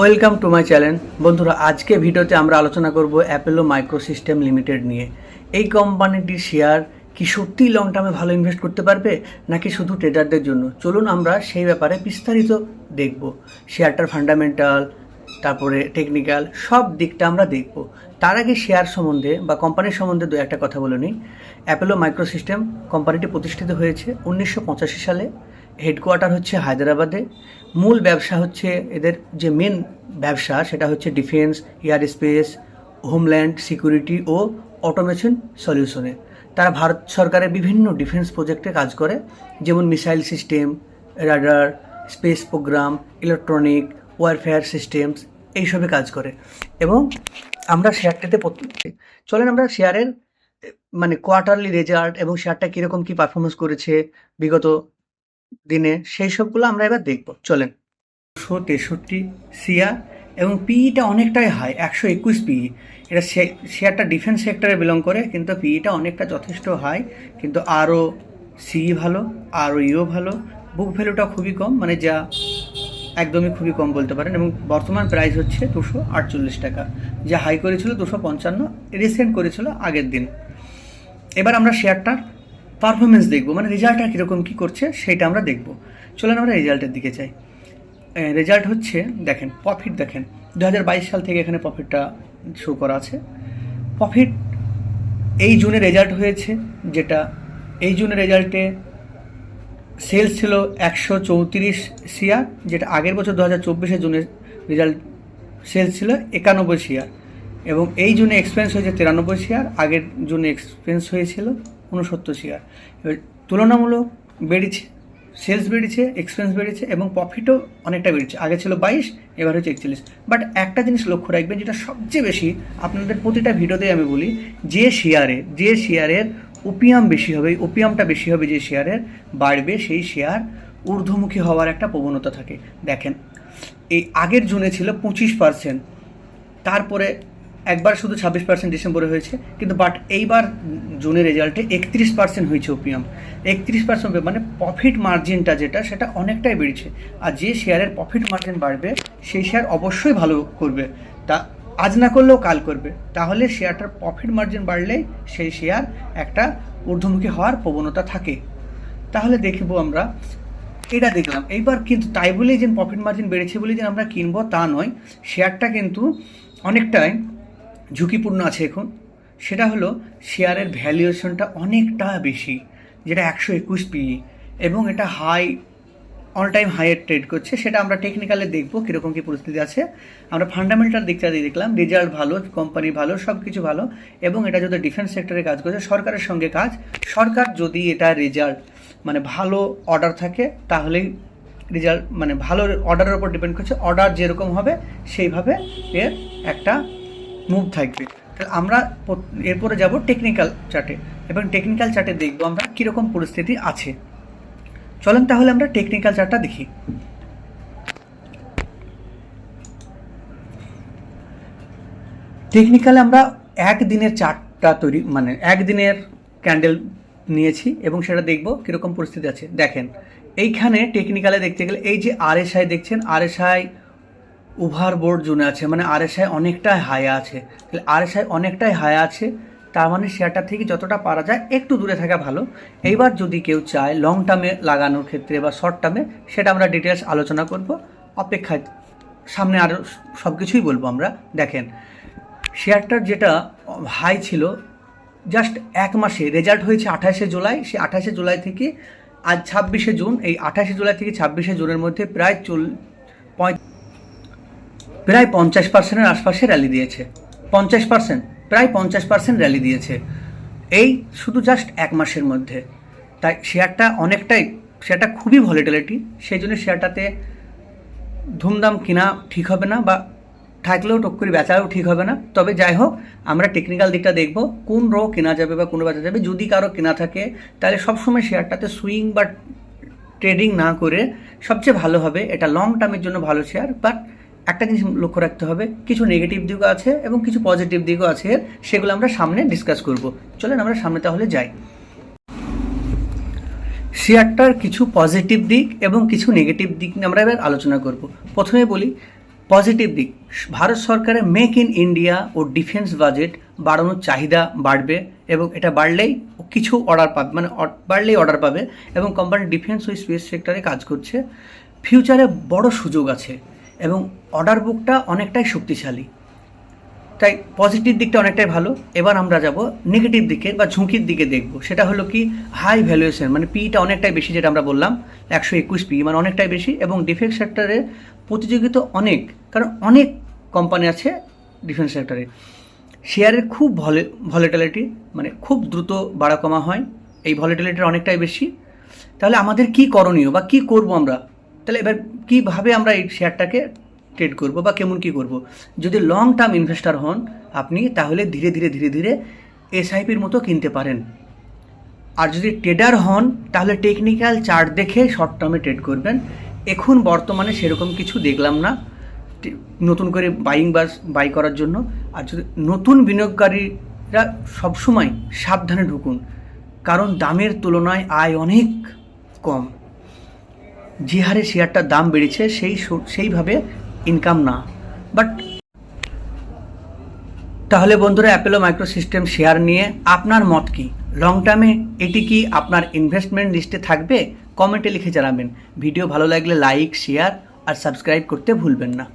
Welcome to my channel. বন্ধুরা, আজকে ভিডিওতে আমরা আলোচনা করব অ্যাপেলো মাইক্রোসিস্টেম লিমিটেড নিয়ে। এই কোম্পানিটির শেয়ার কি সত্যিই লং টার্মে ভালো ইনভেস্ট করতে পারবে, নাকি শুধু ট্রেডারদের জন্য? চলুন আমরা সেই ব্যাপারে বিস্তারিত দেখব। শেয়ারটার ফান্ডামেন্টাল তারপরে টেকনিক্যাল সব দিকটা আমরা দেখব। তার আগে শেয়ার সম্বন্ধে বা কোম্পানির সম্বন্ধে দু একটা কথা বলে নিই। অ্যাপেলো মাইক্রোসিস্টেম কোম্পানিটি প্রতিষ্ঠিত হয়েছে উনিশশো পঁচাশি সালে। হেডকোয়ার্টার হচ্ছে হায়দ্রাবাদে। মূল ব্যবসা হচ্ছে এদের যে মেন ব্যবসা সেটা হচ্ছে defence air space homeland security ও অটোমেশন সলিউশনে তারা ভারত সরকারের বিভিন্ন ডিফেন্স প্রজেক্টে কাজ করে, যেমন missile system radar space programme electronic warfare systems এইসবে কাজ করে। এবং আমরা শেয়ারটাতে চলেন আমরা শেয়ারের মানে কোয়ার্টারলি রেজাল্ট এবং শেয়ারটা কীরকম কী পারফরমেন্স করেছে, বিগত দিনে সেই সবগুলো আমরা এবার দেখব। চলেন। দুশো তেষট্টি সিআর এবং পিইটা অনেকটাই হাই একশো একুশ পিই এটা শেয়ারটা ডিফেন্স সেক্টরে বিলং করে, কিন্তু পিইটা অনেকটা যথেষ্ট হাই কিন্তু আরও সিই ভালো, আরও ইও ভালো। বুক ভ্যালুটা খুবই কম মানে যা একদমই খুবই কম বলতে পারেন। এবং বর্তমান প্রাইস হচ্ছে দুশো আটচল্লিশ টাকা। যা হাই করেছিল দুশো পঞ্চান্ন রিসেন্ট করেছিল আগের দিন। এবার আমরা শেয়ারটার পারফরমেন্স দেখব মানে রেজাল্টটা কীরকম কী করছে সেটা আমরা দেখব। চলেন আমরা রেজাল্টের দিকে চাই রেজাল্ট হচ্ছে, দেখেন প্রফিট দেখেন। দু হাজার বাইশ সাল থেকে এখানে প্রফিটটা শো করা আছে। প্রফিট এই জুনে রেজাল্ট হয়েছে, যেটা এই জুনের রেজাল্টে সেলস ছিল একশো চৌত্রিশ সিআর যেটা আগের বছর দু হাজার চব্বিশে জুনের রেজাল্ট সেলস ছিল একানব্বই সিআর এবং এই জুনে এক্সপেন্স হয়েছে তিরানব্বই সিআর আগের জুনে এক্সপেন্স হয়েছিল উনসত্তর শেয়ার এবার তুলনামূলক বেড়েছে সেলস বেড়েছে এক্সপেন্স বেড়েছে এবং প্রফিটও অনেকটা বেড়েছে। আগে ছিল বাইশ, এবার হচ্ছে একচল্লিশ। বাট একটা জিনিস লক্ষ্য রাখবেন যেটা সবচেয়ে বেশি আপনাদের প্রতিটা ভিডিওতেই আমি বলি, যে শেয়ারে যে শেয়ারের ওপিয়াম বেশি হবে ওপিয়ামটা বেশি হবে যে শেয়ারের বাড়বে সেই শেয়ার ঊর্ধ্বমুখী হওয়ার একটা প্রবণতা থাকে। দেখেন, এই আগের জুনে ছিল পঁচিশ পার্সেন্ট তারপরে একবার শুধু ছাব্বিশ পার্সেন্ট ডিসেম্বরে হয়েছে, কিন্তু বাট এইবার জুনের রেজাল্টে একত্রিশ পার্সেন্ট হয়েছে ওপিএম একত্রিশ পার্সেন্ট মানে প্রফিট মার্জিনটা যেটা, সেটা অনেকটাই বেড়েছে। আর যে শেয়ারের প্রফিট মার্জিন বাড়বে, সেই শেয়ার অবশ্যই ভালো করবে। তা আজ না করলেও কাল করবে। তাহলে শেয়ারটার প্রফিট মার্জিন বাড়লেই সেই শেয়ার একটা ঊর্ধ্বমুখী হওয়ার প্রবণতা থাকে। তাহলে দেখব আমরা, এটা দেখলাম। এইবার কিন্তু তাই বলেই যে প্রফিট মার্জিন বেড়েছে বলে যে আমরা কিনবো তা নয় শেয়ারটা কিন্তু অনেকটাই ঝুঁকিপূর্ণ আছে এখন। সেটা হলো শেয়ারের ভ্যালুয়েশনটা অনেকটা বেশি, যেটা একশো একুশ পিই এবং এটা হাই অল টাইম হাইয়ের ট্রেড করছে। সেটা আমরা টেকনিক্যালে দেখব কীরকম কী পরিস্থিতি আছে। আমরা ফান্ডামেন্টাল দিকটা দিয়ে দেখলাম রেজাল্ট ভালো কোম্পানি ভালো সব কিছু ভালো, এবং এটা যদি ডিফেন্স সেক্টরে কাজ করছে, সরকারের সঙ্গে কাজ। সরকার যদি এটা রেজাল্ট মানে ভালো অর্ডার থাকে, তাহলেই রেজাল্ট মানে ভালো অর্ডারের উপর ডিপেন্ড করছে। অর্ডার যেরকম হবে, সেইভাবে এর একটা মুভ থাকবে। তাহলে আমরা এরপরে যাব টেকনিক্যাল চার্টে এবং টেকনিক্যাল চার্টে দেখব আমরা কীরকম পরিস্থিতি আছে। চলেন তাহলে আমরা টেকনিক্যাল চার্টটা দেখি। টেকনিক্যালে আমরা একদিনের চার্টটা তৈরি মানে একদিনের ক্যান্ডেল নিয়েছি এবং সেটা দেখব কীরকম পরিস্থিতি আছে। দেখেন, এইখানে টেকনিক্যালে দেখতে গেলে এই যে আরএসআই দেখছেন আরএসআই ওভারবোর্ড জোনে আছে মানে আর আরএসআই অনেকটাই হাই আছে। তাহলে আর আরএসআই অনেকটাই হাই আছে, তার মানে শেয়ারটা থেকে যতটা পারা যায় একটু দূরে থাকা ভালো। এইবার যদি কেউ চায় লং টার্মে লাগানোর ক্ষেত্রে বা শর্ট টার্মে সেটা আমরা ডিটেলস আলোচনা করব। অপেক্ষায় সামনে আরও সব কিছুই বলব আমরা। দেখেন, শেয়ারটার যেটা হাই ছিল জাস্ট এক মাসে রেজাল্ট হয়েছে আঠাশে জুলাই, সেই আঠাশে জুলাই থেকে আজ ছাব্বিশে জুন, এই আঠাশে জুলাই থেকে ছাব্বিশে জুনের মধ্যে প্রায় চল পঁয় প্রায় পঞ্চাশ পার্সেন্টের আশপাশে র্যালি দিয়েছে। পঞ্চাশ পার্সেন্ট, প্রায় পঞ্চাশ পার্সেন্ট র্যালি দিয়েছে। এই শুধু জাস্ট এক মাসের মধ্যে। তাই শেয়ারটা অনেকটাই শেয়ারটা খুবই ভলিটিলিটি সেই জন্য শেয়ারটাতে ধুমধাম কেনা ঠিক হবে না বা থাকলেও টক করে বেচাও ঠিক হবে না। তবে যাই হোক, আমরা টেকনিক্যাল দিকটা দেখব, কোন রো কেনা যাবে বা কোন বেচা যাবে। যদি কারও কেনা থাকে, তাহলে সবসময় শেয়ারটাতে সুইং বা ট্রেডিং না করে সবচেয়ে ভালো হবে। এটা লং টার্মের জন্য ভালো শেয়ার বাট একটা জিনিস লক্ষ্য রাখতে হবে, কিছু নেগেটিভ দিকও আছে এবং কিছু পজিটিভ দিকও আছে, সেগুলো আমরা সামনে ডিসকাস করব। চলেন আমরা সামনে তাহলে যাই। শেয়ারটার কিছু পজিটিভ দিক এবং কিছু নেগেটিভ দিক নিয়ে আমরা এবার আলোচনা করব। প্রথমে বলি পজিটিভ দিক, ভারত সরকারের মেক ইন ইন্ডিয়া ও ডিফেন্স বাজেট বাড়ানোর চাহিদা বাড়বে এবং এটা বাড়লেই কিছু অর্ডার পাবে মানে বাড়লেই অর্ডার পাবে এবং কোম্পানি ডিফেন্স ও স্পেস সেক্টরে কাজ করছে। ফিউচারে বড় সুযোগ আছে। এবং অর্ডার বুকটা অনেকটাই শক্তিশালী। তাই পজিটিভ দিকটা অনেকটাই ভালো। এবার আমরা যাব নেগেটিভ দিকে বা ঝুঁকির দিকে দেখব। সেটা হলো কি হাই ভ্যালুয়েশন মানে পিটা অনেকটাই বেশি যেটা আমরা বললাম, একশো একুশ পি মানে অনেকটাই বেশি এবং ডিফেন্স সেক্টরে প্রতিযোগিতা অনেক, কারণ অনেক কোম্পানি আছে ডিফেন্স সেক্টরে শেয়ারের খুব ভলে ভলেটালিটি মানে খুব দ্রুত বাড়া কমা হয়। এই ভলেটিলিটির অনেকটাই বেশি। তাহলে আমাদের কি করণীয় বা কি করব আমরা? তাহলে এবার কীভাবে আমরা এই শেয়ারটাকে ট্রেড করব বা কেমন কি করব? যদি লং টার্ম ইনভেস্টার হন আপনি, তাহলে ধীরে ধীরে ধীরে ধীরে এসআইপির মতো কিনতে পারেন। আর যদি ট্রেডার হন, তাহলে টেকনিক্যাল চার্ট দেখে শর্ট টার্মে ট্রেড করবেন। এখন বর্তমানে সেরকম কিছু দেখলাম না নতুন করে বাইং বা বাই করার জন্য। আর যদি নতুন বিনিয়োগকারীরা সবসময় সাবধানে ঢুকুন, কারণ দামের তুলনায় আয় অনেক কম। যে হারে শেয়ারটার দাম বেড়েছে, সেই সেইভাবে ইনকাম না। বাট তাহলে বন্ধুরা অ্যাপেলো মাইক্রো সিস্টেম শেয়ার নিয়ে আপনার মত কি? লং টার্মে এটি কি আপনার ইনভেস্টমেন্ট লিস্টে থাকবে? কমেন্টে লিখে জানাবেন। ভিডিও ভালো লাগলে লাইক শেয়ার আর সাবস্ক্রাইব করতে ভুলবেন না।